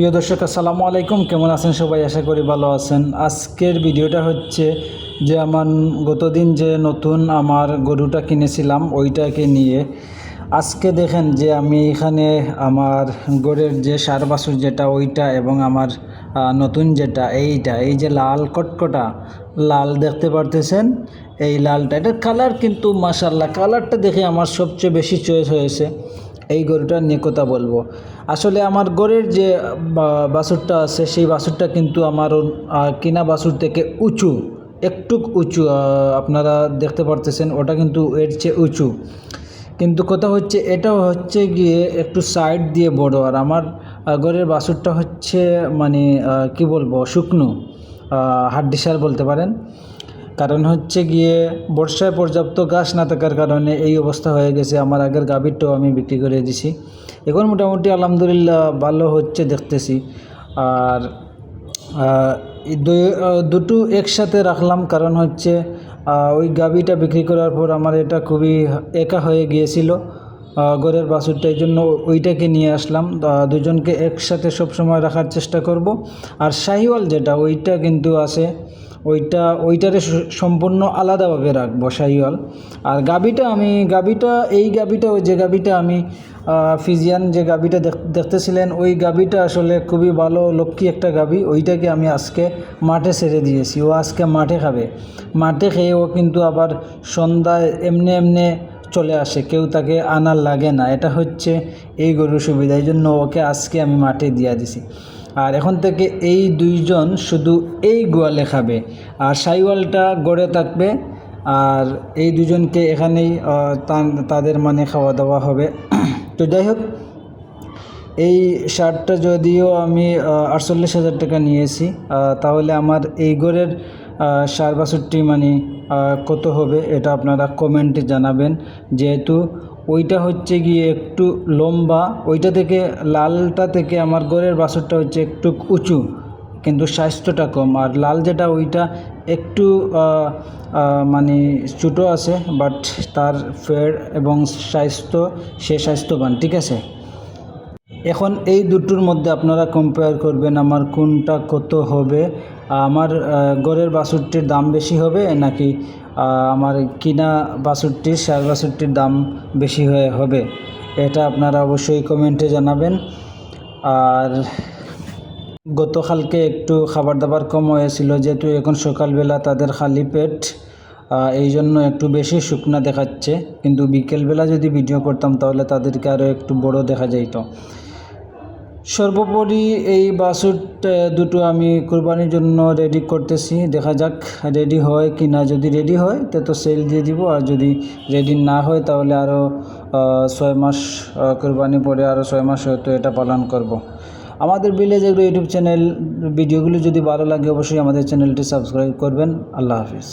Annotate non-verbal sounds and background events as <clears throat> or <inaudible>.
প্রিয় দর্শক, আসসালামু আলাইকুম। কেমন আছেন সবাই? আশা করি ভালো আছেন। আজকের ভিডিওটা হচ্ছে যে আমার গতদিন যে নতুন আমার গরুটা কিনেছিলাম, ওইটাকে নিয়ে। আজকে দেখেন যে আমি এখানে আমার গরুর যে সার বাসুর যেটা, ওইটা এবং আমার নতুন যেটা, এইটা, এই যে লাল কটকটা, লাল দেখতে পারতেছেন? এই লালটা, এটার কালার কিন্তু মাসাল্লাহ কালারটা দেখে আমার সবচেয়ে বেশি চয়েস হয়েছে। এই গরুটার নিয়ে কথা বলব। আসলে আমার গরুর যে বা- বাছুরটা আছে, সেই বাছুরটা কিন্তু আমার কিনা বাছুর থেকে উঁচু, একটু উঁচু আপনারা দেখতে পারতেছেন, ওটা কিন্তু এর চেয়ে উঁচু। কিন্তু কথা হচ্ছে এটা হচ্ছে গিয়ে একটু সাইড দিয়ে বড়, আর আমার গরের বাছুরটা হচ্ছে মানে কি বলব, শুকনো হাড্ডিসার বলতে পারেন। কারণ হচ্ছে গিয়ে বর্ষায় পর্যাপ্ত গাছ না থাকার কারণে এই অবস্থা হয়ে গেছে। আমার আগের গাভীরটাও আমি বিক্রি করে দিছি। এখন মোটামুটি আলহামদুলিল্লাহ ভালো হচ্ছে দেখতেছি। আর দুটো একসাথে রাখলাম। কারণ হচ্ছে ওই গাভীটা বিক্রি করার পর আমার এটা খুবই একা হয়ে গিয়েছিল। গরের বাছুরটা, এই জন্য ওইটাকে নিয়ে আসলাম। দুজনকে একসাথে সব সময় রাখার চেষ্টা করব। আর শাহিওয়াল যেটা, ওইটা কিন্তু আছে। ওইটা, ওইটারে সম্পূর্ণ আলাদাভাবে রাখব শাহিওয়াল। আর গাবিটা আমি গাবিটা এই গাবিটা ওই যে গাবিটা আমি ফিজিয়ান যে গাবিটা দেখ- দেখতেছিলেন, ওই গাবিটা আসলে খুবই ভালো, লক্ষ্মী একটা গাবি ওইটাকে আমি আজকে মাঠে ছেড়ে দিয়েছি। ও আজকে মাঠে খাবে। মাঠে খেয়ে ও কিন্তু আবার সন্ধ্যায় এমনি এমনি চলে আসে, কেউ তাকে আনার লাগে না। এটা হচ্ছে এই গরুর সুবিধা, এই জন্য ওকে আজকে আমি মাঠে দিয়ে দিছি। আর এখন থেকে এই দুইজন শুধু এই গোয়ালে খাবে। আর সাইওয়ালটা গড়ে থাকবে, আর এই দুজনকে এখানেই তাদের মানে খাওয়া দাওয়া হবে। <clears throat> তো যাই হোক, এই শার্টটা যদিও আমি আটচল্লিশ হাজার টাকা নিয়েছি তাহলে আমার এই গড়ের সার বাষট্টি মানে কত হবে এটা আপনারা কমেন্টে জানাবেন। যেহেতু ওইটা হচ্ছে গিয়ে একটু লম্বা, ওইটা থেকে লালটা থেকে আমার গড়ের বাছুরটা হচ্ছে একটু উঁচু, কিন্তু স্বাস্থ্যটা কম। আর লাল যেটা, ওইটা একটু মানে ছোটো আছে বাট তার ফের এবং স্বাস্থ্য, সে স্বাস্থ্যবান, ঠিক আছে? এখন এই দুটোর মধ্যে আপনারা কম্পেয়ার করবেন আমার কোনটা কত হবে। আমার গড়ের বাছুরটির দাম বেশি হবে নাকি আমার কিনা বাছুরটির সার বাছুরটির দাম বেশি হয়ে হবে, এটা আপনারা অবশ্যই কমেন্টে জানাবেন। আর গতকালকে একটু খাবার দাবার কম হয়েছিল, যেহেতু এখন সকালবেলা তাদের খালি পেট এই জন্য একটু বেশি শুকনা দেখাচ্ছে, কিন্তু বিকেলবেলা যদি ভিডিও করতাম তাহলে তাদেরকে আরও একটু বড় দেখা যেত সর্বোপরি এই বাছুর দুটো আমি কোরবানির জন্য রেডি করতেছি, দেখা যাক রেডি হয় কি না। যদি রেডি হয়, তে তো সেল দিয়ে দিব, আর যদি রেডি না হয়, তাহলে আরও ছয় মাস কোরবানি পরে আরও ছয় মাস হয়তো এটা পালন করব। আমাদের ভিলেজ এগ্রো ইউটিউব চ্যানেল ভিডিওগুলো যদি ভালো লাগে, অবশ্যই আমাদের চ্যানেলটি সাবস্ক্রাইব করবেন। আল্লাহ হাফিজ।